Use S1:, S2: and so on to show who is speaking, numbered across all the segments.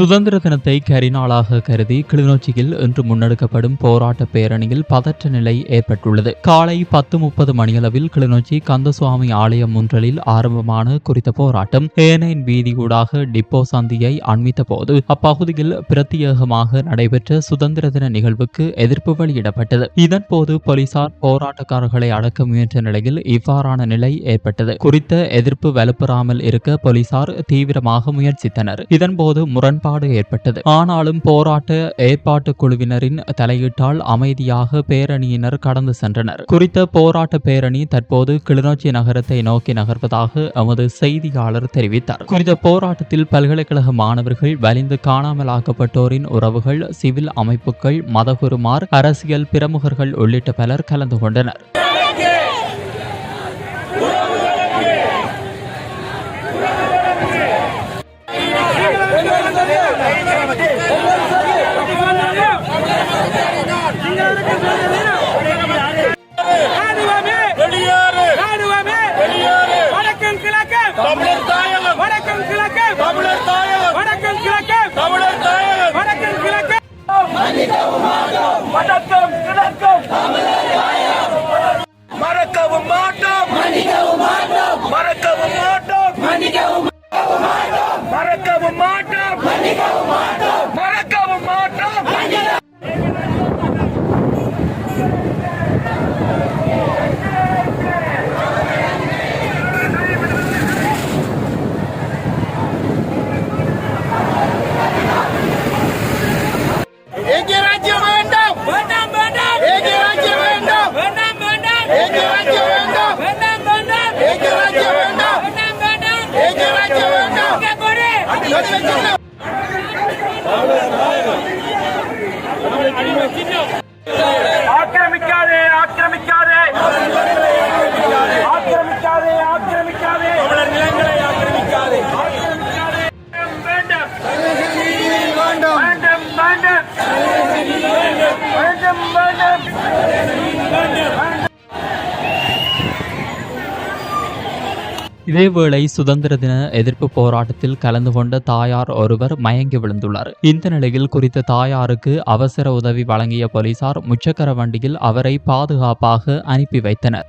S1: சுதந்திர தினத்தை கரிநாளாக கருதி கிளிநொச்சியில் இன்று முன்னெடுக்கப்படும் போராட்ட பேரணியில் பதற்ற நிலை ஏற்பட்டுள்ளது. காலை பத்து முப்பது மணியளவில் கிளிநொச்சி கந்தசுவாமி ஆலயம் முன்றலில் ஆரம்பமான குறித்த போராட்டம் ஏனைன் வீதியூடாக டிப்போ சந்தியை அண்மித்த போது அப்பகுதியில் பிரத்யேகமாக நடைபெற்ற சுதந்திர தின நிகழ்வுக்கு எதிர்ப்பு வெளியிடப்பட்டது. இதன்போது போலீசார் போராட்டக்காரர்களை அடக்க முயன்ற நிலையில் இவ்வாறான நிலை ஏற்பட்டது. குறித்த எதிர்ப்பு வலுப்பெறாமல் இருக்க போலீசார் தீவிரமாக முயற்சித்தனர். இதன்போது முரண்பாடு ஏற்பட்டது. ஆனாலும் போராட்ட ஏற்பாட்டு குழுவினரின் தலையீட்டால் அமைதியாக பேரணியினர் கடந்து சென்றனர். குறித்த போராட்ட பேரணி தற்போது கிளிநொச்சி நகரத்தை நோக்கி நகர்வதாக எமது செய்தியாளர் தெரிவித்தார். குறித்த போராட்டத்தில் பல்கலைக்கழக மாணவர்கள் வலிந்து காணாமலாக்கப்பட்டோரின் உறவுகள் சிவில் அமைப்புகள் மதகுருமார் அரசியல் பிரமுகர்கள் உள்ளிட்ட பலர் கலந்து கொண்டனர்.
S2: மறக்கவும் மாட்டோம். மன்னிக்கவும் மாட்டோம். மறக்கவும் மாட்டோம். மன்னிக்கவும் மறக்கவும் மாட்டோம். மன்னிக்கவும் மாட்டோம்.
S1: இதேவேளை சுதந்திர தின எதிர்ப்பு போராட்டத்தில் கலந்து கொண்ட தாயார் ஒருவர் மயங்கி விழுந்துள்ளார். இந்த நிலையில் குறித்த தாயாருக்கு அவசர உதவி வழங்கிய போலீசார் முச்சக்கர வண்டியில் அவரை பாதுகாப்பாக அனுப்பி வைத்தனர்.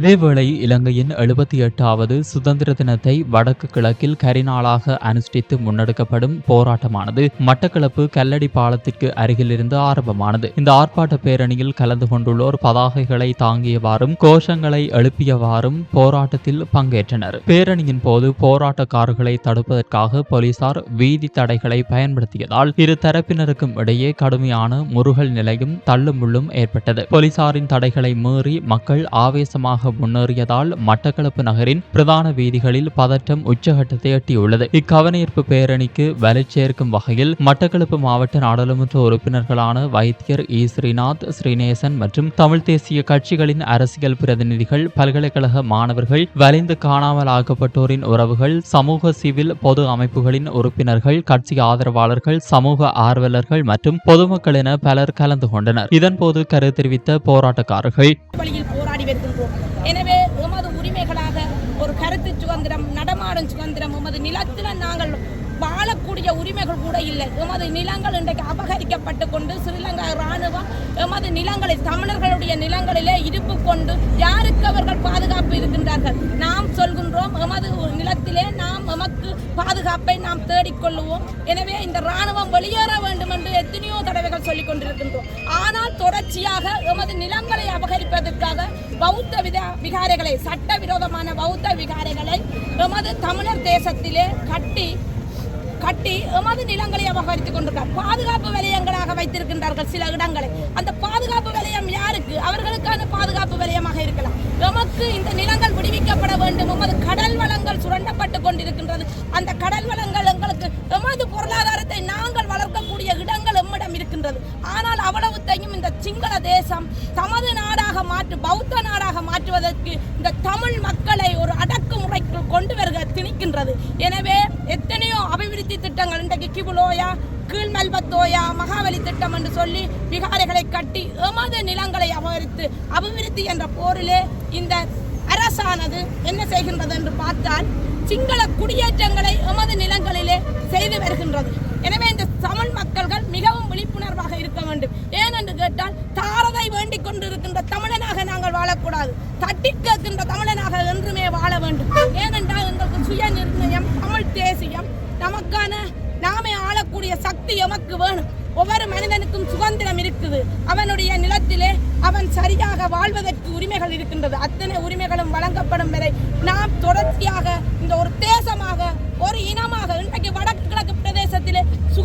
S1: இதேவேளை இலங்கையின் எழுபத்தி எட்டாவது சுதந்திர தினத்தை வடக்கு கிழக்கில் கரிநாளாக அனுஷ்டித்து முன்னெடுக்கப்படும் போராட்டமானது மட்டக்களப்பு கல்லடி பாலத்திற்கு அருகிலிருந்து ஆரம்பமானது. இந்த ஆர்ப்பாட்ட பேரணியில் கலந்து கொண்டுள்ளோர் பதாகைகளை தாங்கியவாறும் கோஷங்களை எழுப்பியவாறும் போராட்டத்தில் பங்கேற்றனர். பேரணியின் போது போராட்டக்காரர்களை தடுப்பதற்காக போலீசார் வீதி தடைகளை பயன்படுத்தியதால் இரு தரப்பினருக்கும் இடையே கடுமையான முருகல் நிலையும் தள்ளுமுள்ளும் ஏற்பட்டது. போலீசாரின் தடைகளை மீறி மக்கள் ஆவேசமாக முன்னேறியதால் மட்டக்களப்பு நகரின் பிரதான வீதிகளில் பதற்றம் உச்சகட்டத்தை எட்டியுள்ளது. இக்கவனஈர்ப்பு பேரணிக்கு வலை சேர்க்கும் வகையில் மட்டக்களப்பு மாவட்ட நாடாளுமன்ற உறுப்பினர்களான வைத்தியர் இ. ஸ்ரீநாத் ஸ்ரீநேசன் மற்றும் தமிழ் தேசிய கட்சிகளின் அரசியல் பிரதிநிதிகள் பல்கலைக்கழக மாணவர்கள் வலிந்து காணாமல் ஆக்கப்பட்டோரின் உறவுகள் சமூக சிவில் பொது அமைப்புகளின் உறுப்பினர்கள் கட்சி ஆதரவாளர்கள் சமூக ஆர்வலர்கள் மற்றும் பொதுமக்கள் என பலர் கலந்து கொண்டனர். இதன்போது கரு தெரிவித்த போராட்டக்காரர்கள்
S3: எனவே எமது உரிமைகளாக ஒரு கருத்து சுதந்திரம் நடமாடும் சுதந்திரம் எமது நிலத்தில் நாங்கள் வாழக்கூடிய உரிமைகள் கூட இல்லை. எமது நிலங்கள் இன்றைக்கு அபகரிக்கப்பட்டு கொண்டு ஸ்ரீலங்கா இராணுவம் எமது நிலங்களில் தமிழர்களுடைய நிலங்களிலே இருப்பு கொண்டு யாருக்கு அவர்கள் பாதுகாப்பு இருக்கின்றார்கள்? நாம் சொல்கின்றோம் எமது நிலத்திலே நாம் எமக்கு பாதுகாப்பை நாம் தேடிக்கொள்ளுவோம் எனவே இந்த இராணுவம் வெளியேற வேண்டும் என்று எத்தனையோ தடவைகள் சொல்லிக் கொண்டிருக்கின்றோம். ஆனால் தொடர்ச்சியாக எமது நிலங்களை அபகரிப்பதற்காக பௌத்த வித விகாரைகளை சட்டவிரோதமான பௌத்த விகாரைகளை எமது தமிழர் தேசத்திலே கட்டி கட்டி எமது நிலங்களை அபகரித்துக் கொண்டிருக்கார் பாதுகாப்பு வலயங்களாக வைத்திருக்கின்றார்கள் சில இடங்களை. அந்த பாதுகாப்பு வலயம் யாருக்கு? அவர்களுக்கான பாதுகாப்பு வலயமாக இருக்கலாம். எமக்கு இந்த நிலங்கள் விடுவிக்கப்பட வேண்டும். எமது கடல் வளங்கள் சுரண்டப்பட்டு கொண்டிருக்கின்றது. அந்த கடல் வளங்கள் எங்களுக்கு எமது பொருளாதாரத்தை நாங்கள் வளர்க்கக்கூடிய இடங்கள் எம்மிடம் இருக்கின்றது. ஆனால் அவ்வளவு சிங்கள தேசம் தமது நாடாக மாற்று பௌத்த நாடாக மாற்றுவதற்கு இந்த தமிழ் மக்களை ஒரு அடக்குமுறைக்குள் கொண்டு வருக திணிக்கின்றது. எனவே எத்தனையோ அபிவிருத்தி திட்டங்கள் இன்றைக்கு கிபுலோயா கீழ்மல்பத்தோயா மகாவலி திட்டம் என்று சொல்லி விகாரைகளை கட்டி எமது நிலங்களை அபகரித்து அபிவிருத்தி என்ற போரிலே இந்த அரசானது என்ன செய்கின்றது என்று பார்த்தால் சிங்கள குடியேற்றங்களை எமது நிலங்களிலே செய்து வருகின்றது. எனவே இந்த தமிழ் மக்கள்கள் மிகவும் விழிப்புணர்வாக இருக்க வேண்டும். ஏனென்று கேட்டால் தாரதை வேண்டிக் கொண்டிருக்கின்ற தமிழனாக நாங்கள் வாழக்கூடாது. தட்டி கேட்கின்ற தமிழனாக என்றுமே வாழ வேண்டும். ஏனென்றால் எங்களுக்கு சுய நிர்ணயம் தமிழ் தேசியம் நமக்கான நாமே ஆளக்கூடிய சக்தி எமக்கு வேணும். ஒவ்வொரு மனிதனுக்கும் சுதந்திரம் இருக்குது. அவனுடைய நிலத்திலே அவன் சரியாக வாழ்வதற்கு உரிமைகள் இருக்கின்றது. அத்தனை உரிமைகளும் வழங்கப்படும் வரை நாம் தொடர்ச்சியாக இந்த ஒரு தேசமாக ஒரு இனமாக இன்றைக்கு வடக்கு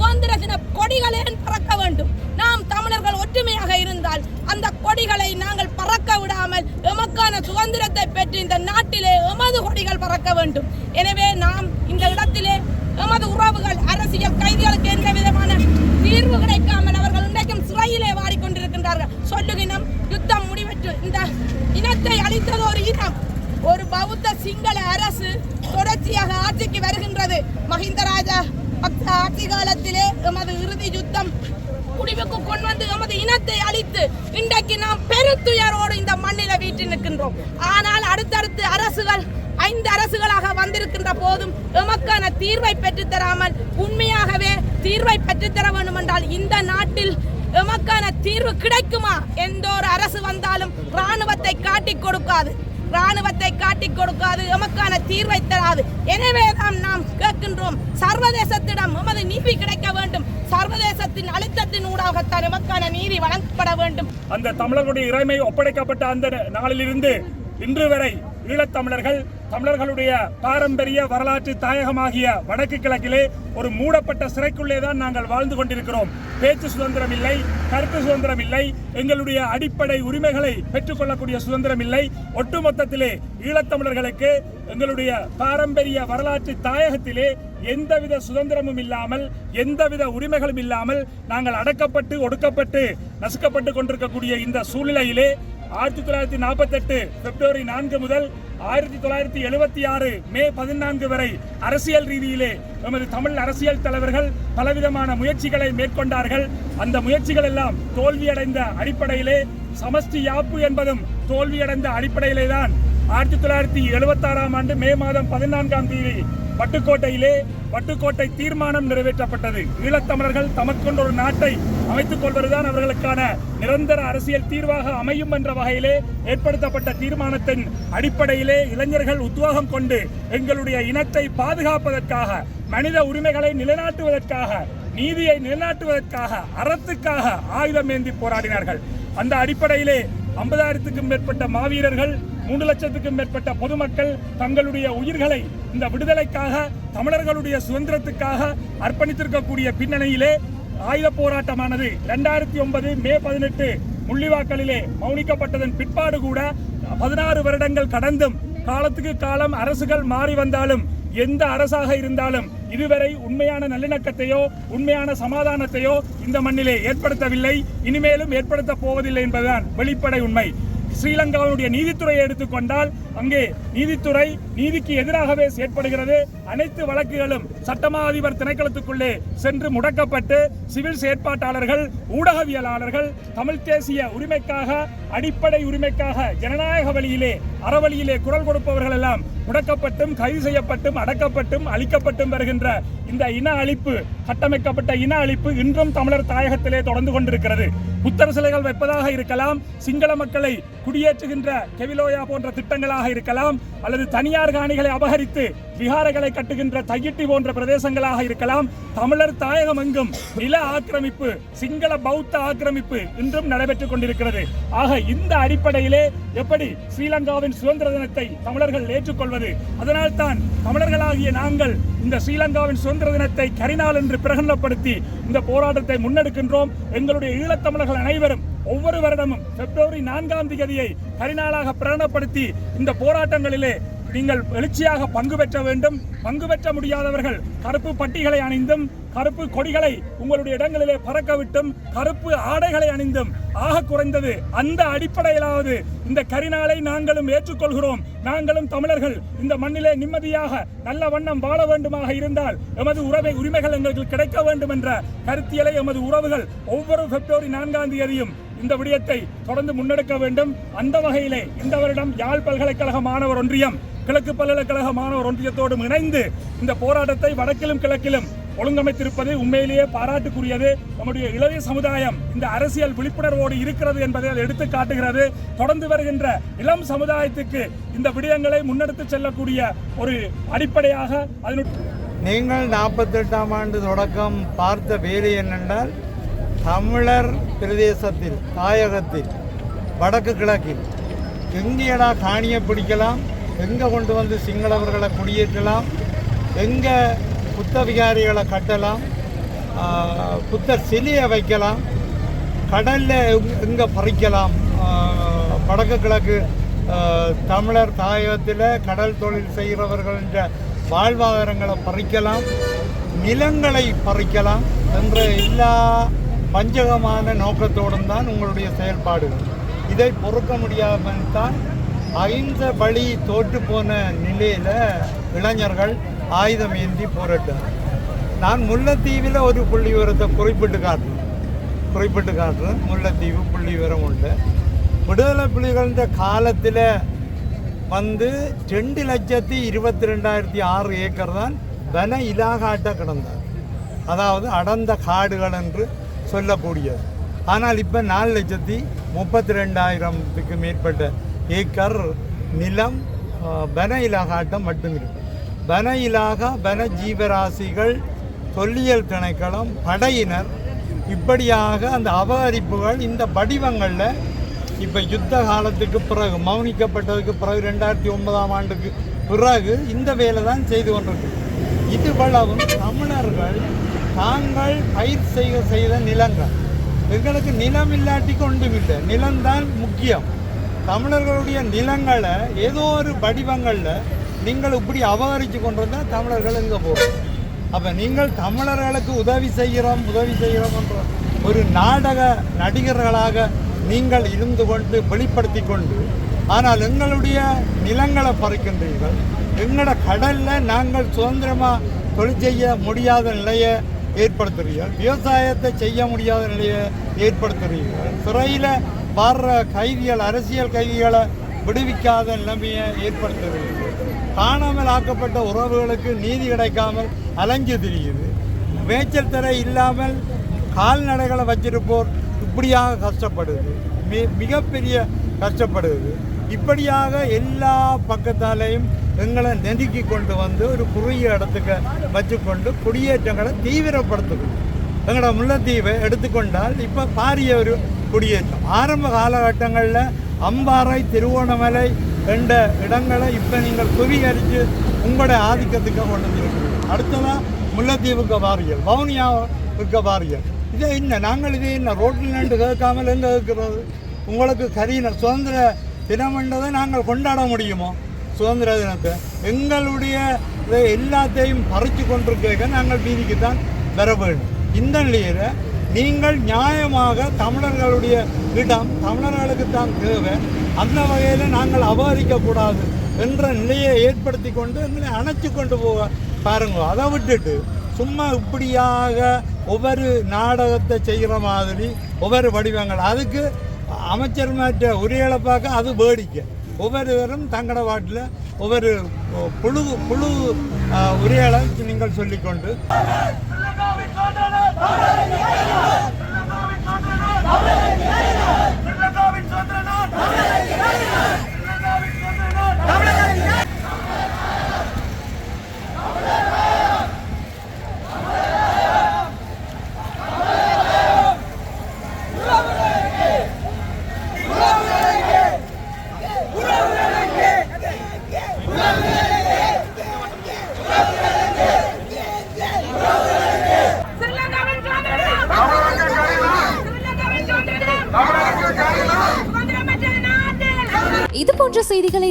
S3: சுதந்திர தின கொடிகளே பறக்க வேண்டும்? நாம் தமிழர்கள் ஒற்றுமையாக இருந்தால் அந்த கொடிகளை நாங்கள் பறக்க விடாமல் எமக்கான சுதந்திரத்தை பெற்று இந்த நாட்டிலே எமது கொடிகள் பறக்க வேண்டும். எனவே நாம் இந்த இடத்திலே எமது உறவுகள் அரசியல் கைதிகளுக்கு எந்த விதமான தீர்வு கிடைக்காமல் அவர்கள் இன்றைக்கும் சிறையிலே வாடிக்கொண்டிருக்கின்றார்கள். சொல்லுகினம் யுத்தம் முடிவற்று இந்த இனத்தை அழித்தது ஒரு இனம். ஒரு பௌத்த சிங்கள அரசு தொடர்ச்சியாக ஆட்சிக்கு வருகின்றது. மஹிந்த ராஜா ஆட்சி காலத்திலே எமது இறுதி யுத்தம் முடிவுக்கு கொண்டு வந்து எமது இனத்தை அழித்து இன்றைக்கு நாம் பெருத்துயரோடு இந்த மண்ணில வீட்டு நிற்கின்றோம். ஆனால் அடுத்தடுத்து அரசுகள் ஐந்து அரசுகளாக வந்திருக்கின்ற போதும் எமக்கான தீர்வை பெற்றுத்தராமல் உண்மையாகவே தீர்வை பெற்றுத்தர வேண்டும் என்றால் இந்த நாட்டில் எமக்கான தீர்வு கிடைக்குமா? எந்த ஒரு அரசு வந்தாலும் ராணுவத்தை காட்டி கொடுக்காது. ராணுவத்தை காட்டி கொடுக்காது எமக்கான தீர்வை தராது. எனவே தான் நாம் கேட்கின்றோம் சர்வதேசத்திடம் உமது நீதி கிடைக்க வேண்டும். சர்வதேசத்தின் அழுத்தத்தின் ஊடாகத்தான் எமக்கான நீதி வழங்கப்பட வேண்டும்.
S2: அந்த தமிழர்களுடைய இறைமை ஒப்படைக்கப்பட்ட அந்த நாளிலிருந்து இன்று வரை ஈழத்தமிழர்கள் தமிழர்களுடைய பாரம்பரிய வரலாற்று தாயகமாகிய வடக்கு கிழக்கிலே ஒரு மூடப்பட்ட சிறைக்குள்ளே தான் நாங்கள் வாழ்ந்து கொண்டிருக்கிறோம். பேச்சு சுதந்திரம் இல்லை கருத்து சுதந்திரம் இல்லை எங்களுடைய அடிப்படை உரிமைகளை பெற்றுக்கொள்ளக்கூடிய சுதந்திரம் இல்லை. ஒட்டுமொத்தத்திலே ஈழத்தமிழர்களுக்கு எங்களுடைய பாரம்பரிய வரலாற்று தாயகத்திலே எந்தவித சுதந்திரமும் இல்லாமல் எந்தவித உரிமைகளும் இல்லாமல் நாங்கள் அடக்கப்பட்டு ஒடுக்கப்பட்டு நசுக்கப்பட்டு கொண்டிருக்கக்கூடிய இந்த சூழ்நிலையிலே ஆயிரத்தி தொள்ளாயிரத்தி நாற்பத்தெட்டு பிப்ரவரி நான்கு முதல் ஆயிரத்தி தொள்ளாயிரத்தி எழுபத்தி ஆறு மே பதினான்கு வரை அரசியல் ரீதியிலே எமது தமிழ் அரசியல் தலைவர்கள் பலவிதமான முயற்சிகளை மேற்கொண்டார்கள். அந்த முயற்சிகள் எல்லாம் தோல்வியடைந்த அடிப்படையிலே சமஷ்டி யாப்பு என்பதும் தோல்வியடைந்த அடிப்படையிலே தான். ஆயிரத்தி தொள்ளாயிரத்தி எழுபத்தாறாம் ஆண்டு மே மாதம் பதினான்காம் தேதி பட்டுக்கோட்டையிலே பட்டுக்கோட்டை தீர்மானம் நிறைவேற்றப்பட்டது. ஈழத்தமிழர்கள் தமக்கொண்ட ஒரு நாட்டை அமைத்துக் கொள்வதுதான் அவர்களுக்கான நிரந்தர அரசியல் தீர்வாக அமையும் என்ற வகையிலே ஏற்படுத்தப்பட்ட தீர்மானத்தின் அடிப்படையிலே இளைஞர்கள் உத்வேகம் கொண்டு எங்களுடைய இனத்தை பாதுகாப்பதற்காக மனித உரிமைகளை நிலைநாட்டுவதற்காக நீதியை நிலைநாட்டுவதற்காக அறத்துக்காக ஆயுதம் ஏந்தி போராடினார்கள். அந்த அடிப்படையிலே ஐம்பதாயிரத்துக்கும் மேற்பட்ட மாவீரர்கள் மூன்று லட்சத்துக்கும் மேற்பட்ட பொதுமக்கள் தங்களுடைய உயிர்களை இந்த விடுதலைக்காக தமிழர்களுடைய சுதந்திரத்துக்காக அர்ப்பணித்திருக்கக்கூடிய பின்னணியிலே ஆயுத போராட்டமானது இரண்டாயிரத்தி ஒன்பது மே பதினெட்டு முள்ளிவாக்கலிலே மௌனிக்கப்பட்டதன் பிற்பாடு கூட பதினாறு வருடங்கள் கடந்தும் காலத்துக்கு காலம் அரசுகள் மாறி வந்தாலும் எந்த அரசாக இருந்தாலும் இதுவரை உண்மையான நல்லிணக்கத்தையோ உண்மையான சமாதானத்தையோ இந்த மண்ணிலே ஏற்படுத்தவில்லை. இனிமேலும் ஏற்படுத்த போவதில்லை என்பதுதான் வெளிப்படை உண்மை. ஸ்ரீலங்காவுடைய நீதித்துறையை எடுத்துக்கொண்டால் அங்கே நீதித்துறை நீதிக்கு எதிராகவே செயற்படுகிறது. அனைத்து வழக்குகளும் சட்டமா அதிபர் திணைக்களத்துக்குள்ளே சென்று முடக்கப்பட்டு சிவில் செயற்பாட்டாளர்கள் ஊடகவியலாளர்கள் தமிழ் தேசிய உரிமைக்காக அடிப்படை உரிமைக்காக ஜனநாயக வழியிலே அறவழியிலே குரல் கொடுப்பவர்கள் எல்லாம் முடக்கப்பட்டும் கைது செய்யப்பட்டும் அடக்கப்பட்டும் அழிக்கப்பட்டும் வருகின்ற இந்த இன அழிப்பு கட்டமைக்கப்பட்ட இன அழிப்பு இன்றும் தமிழர் தாயகத்திலே தொடர்ந்து கொண்டிருக்கிறது. புத்தர் சிலைகள் வைப்பதாக இருக்கலாம் சிங்கள மக்களை குடியேற்றுகின்ற கெவிலோயா போன்ற திட்டங்களாக இருக்கலாம் அல்லது தனியார் காணிகளை அபகரித்து விகாரங்களை கட்டுகின்ற தையிட்டி போன்ற பிரதேசங்களாக இருக்கலாம். தமிழர் தாயகம் எங்கும் நில ஆக்கிரமிப்பு சிங்கள பௌத்த ஆக்கிரமிப்பு இன்றும் நடைபெற்றுக் கொண்டிருக்கிறது. ஆக இந்த அடிப்படையிலே எப்படி ஸ்ரீலங்காவின் சுதந்திர தினத்தை தமிழர்கள் ஏற்றுக்கொள்வது? அதனால் தான் தமிழர்களாகிய நாங்கள் இந்த ஸ்ரீலங்காவின் சுதந்திர தினத்தை கரிநாள் என்று பிரகடனப்படுத்தி இந்த போராட்டத்தை முன்னெடுக்கின்றோம். எங்களுடைய ஈழத்தமிழர்கள் அனைவரும் ஒவ்வொரு வருடமும் பிப்ரவரி நான்காம் தேதியை கரிநாளாக பிரகடனப்படுத்தி இந்த போராட்டங்களிலே நீங்கள் எழுச்சியாக பங்கு பெற்ற வேண்டும். பங்கு பெற்ற முடியாதவர்கள் கருப்பு பட்டிகளை அணிந்தும் கருப்பு கொடிகளை உங்களுடைய இடங்களிலே பறக்கவிட்டும் கருப்பு ஆடைகளை அணிந்தும். ஆக குறைந்தது அந்த அடிப்படையிலாவது இந்த கரிநாளை நாங்களும் ஏற்றுக்கொள்கிறோம். நாங்களும் தமிழர்கள் இந்த மண்ணிலே நிம்மதியாக நல்ல வண்ணம் வாழ வேண்டுமாக இருந்தால் எமது உறவை உரிமைகள் எங்களுக்கு கிடைக்க வேண்டும் என்ற கருத்தியலை எமது உறவுகள் ஒவ்வொரு பிப்ரவரி நான்காம் தேதியும் இந்த விடயத்தை தொடர்ந்து முன்னெடுக்க வேண்டும். அந்த வகையிலே இந்த வருடம் யாழ் பல்கலைக்கழக மாணவர் ஒன்றியம் கிழக்கு பல்கலைக்கழக மாணவர் ஒன்றியத்தோடு இணைந்து இந்த போராட்டத்தை வடக்கிலும் கிழக்கிலும் ஒழுங்கமைத்திருப்பது உண்மையிலேயே பாராட்டுக்குரியது. நம்முடைய இளைய சமுதாயம் இந்த அரசியல் விழிப்புணர்வோடு இருக்கிறது என்பதை அது எடுத்து காட்டுகிறது. தொடர்ந்து வருகின்ற இளம் சமுதாயத்துக்கு இந்த விடயங்களை முன்னெடுத்து செல்லக்கூடிய ஒரு அடிப்படையாக அதனுடைய
S4: நீங்கள் நாற்பத்தெட்டாம் ஆண்டு தொடக்கம் பார்த்த வேலை என்னென்றால் தமிழர் பிரதேசத்தில் தாயகத்தில் வடக்கு கிழக்கில் எங்கேடா காணியை பிடிக்கலாம் எங்கே கொண்டு வந்து சிங்களவர்களை குடியேற்றலாம்? எங்கே புத்த விகாரிகளை கட்டலாம் புத்த சிலையை வைக்கலாம்? கடலில் எங்கே பறிக்கலாம்? வடக்கு கிழக்கு தமிழர் தாயகத்தில் கடல் தொழில் செய்கிறவர்களின் வாழ்வாதாரங்களை பறிக்கலாம். நிலங்களை பறிக்கலாம் என்ற எல்லா பஞ்சகமான நோக்கத்தோடும் தான் உங்களுடைய செயல்பாடுகள். இதை பொறுக்க முடியாமல் தான் ஐந்த பழி தோற்று போன நிலையில் இளைஞர்கள் ஆயுதம் ஏந்தி போராட்டம் நான் முல்லைத்தீவில் ஒரு புள்ளி விவரத்தை குறிப்பிட்டு காட்டுறேன். குறிப்பிட்டு காட்டுறேன். முல்லைத்தீவு புள்ளி விவரம் உண்டு. விடுதலை புலிகளின் காலத்தில் வந்து ரெண்டு லட்சத்தி இருபத்தி ரெண்டாயிரத்தி ஆறு ஏக்கர் தான் வன இலாகாட்ட கிடந்தார். அதாவது அடர்ந்த காடுகள் என்று சொல்லக்கூடியது. ஆனால் இப்போ நாலு லட்சத்தி முப்பத்தி ரெண்டாயிரத்துக்கு மேற்பட்ட ஏக்கர் நிலம் பன இலாகாட்டம் மட்டும் இருக்கு வன இலாகா பன ஜீவராசிகள் தொல்லியல் திணைக்களம் படையினர் இப்படியாக அந்த அபகரிப்புகள் இந்த வடிவங்களில் இப்போ யுத்த காலத்துக்கு பிறகு மௌனிக்கப்பட்டதுக்கு பிறகு ரெண்டாயிரத்தி ஒன்பதாம் ஆண்டுக்கு பிறகு இந்த வேலை தான் செய்து கொண்டிருக்கு இதுவளவும் தமிழர்கள் தாங்கள் பயிர் செய்ய செய்த நிலங்கள். எங்களுக்கு நிலம் இல்லாட்டி கொண்டும் இல்லை. நிலம்தான் முக்கியம். தமிழர்களுடைய நிலங்களை ஏதோ ஒரு வடிவங்களில் நீங்கள் இப்படி அபகரித்து கொண்டு வந்தால் தமிழர்கள் இங்கே போகும்? அப்போ நீங்கள் தமிழர்களுக்கு உதவி செய்கிறோம் உதவி செய்கிறோம் என்ற ஒரு நாடக நடிகர்களாக நீங்கள் இருந்து கொண்டு வெளிப்படுத்தி கொண்டு ஆனால் எங்களுடைய நிலங்களை பறிக்கின்றீர்கள். எங்களோட கடலில் நாங்கள் சுதந்திரமாக தொழில் செய்ய முடியாத நிலையை ஏற்படுத்துகிறீர்கள் விவசாயத்தை செய்ய முடியாத நிலையை ஏற்படுத்துகிறீர்கள் சிறையில் வர்ற கைதிகள் அரசியல் கைதிகளை விடுவிக்காத நிலைமையை ஏற்படுத்துகிறீர்கள் காணாமல் ஆக்கப்பட்ட உறவுகளுக்கு நீதி கிடைக்காமல் அலைஞ்சு திரியுது. மேய்ச்சல் தர இல்லாமல் கால்நடைகளை வச்சிருப்போர் இப்படியாக கஷ்டப்படுது. மி மிகப்பெரிய கஷ்டப்படுது. இப்படியாக எல்லா பக்கத்தாலேயும் எங்களை நெருக்கி கொண்டு வந்து ஒரு குறுகிய இடத்துக்கு வச்சுக்கொண்டு குடியேற்றங்களை தீவிரப்படுத்துது. எங்களோட முல்லைத்தீவை எடுத்துக்கொண்டால் இப்போ பாரிய ஒரு குடியேற்றம் ஆரம்ப காலகட்டங்களில் அம்பாறை திருவோணமலை என்ற இடங்களை இப்போ நீங்கள் சுவீகரித்து உங்களுடைய ஆதிக்கத்துக்கு கொண்டு வந்திருக்கிறீங்க அடுத்ததாக முல்லைத்தீவுக்கு வாரியல் வவுனியாவுக்கு வாரியல் இதை என்ன நாங்கள் இதே என்ன ரோட்டில் நின்று கேட்காமல் எங்கே இருக்கிறது உங்களுக்கு கரீன சுதந்திர தினம்ன்றதை நாங்கள் கொண்டாட முடியுமோ? சுதந்திர தினத்தை. எங்களுடைய எல்லாத்தையும் பறித்து கொண்டிருக்க நாங்கள் வீதிக்கு தான் வர வேண்டும். இந்த நிலையில் நீங்கள் நியாயமாக தமிழர்களுடைய இடம் தமிழர்களுக்கு தான் தேவை. அந்த வகையில் நாங்கள் அபகரிக்கக்கூடாது என்ற நிலையை ஏற்படுத்தி கொண்டு எங்களை அணைச்சி கொண்டு போக பாருங்க. அதை விட்டுட்டு சும்மா இப்படியாக ஒவ்வொரு நாடகத்தை செய்கிற மாதிரி ஒவ்வொரு வடிவங்கள். அதுக்கு அமைச்சர் மாற்ற உரைகளை பார்க்க அது வேடிக்கை. ஒவ்வொருவரும் தங்கட வாட்டில் ஒவ்வொரு புழு புழு உரைகளை நீங்கள் சொல்லிக்கொண்டு.
S5: ஸ்ரீலங்காவின் சுதந்திரம் ஸ்ரீலங்காவின் சுதந்திரம் சுதந்திரமற்ற நாட்டில்
S6: இது போன்ற செய்திகளை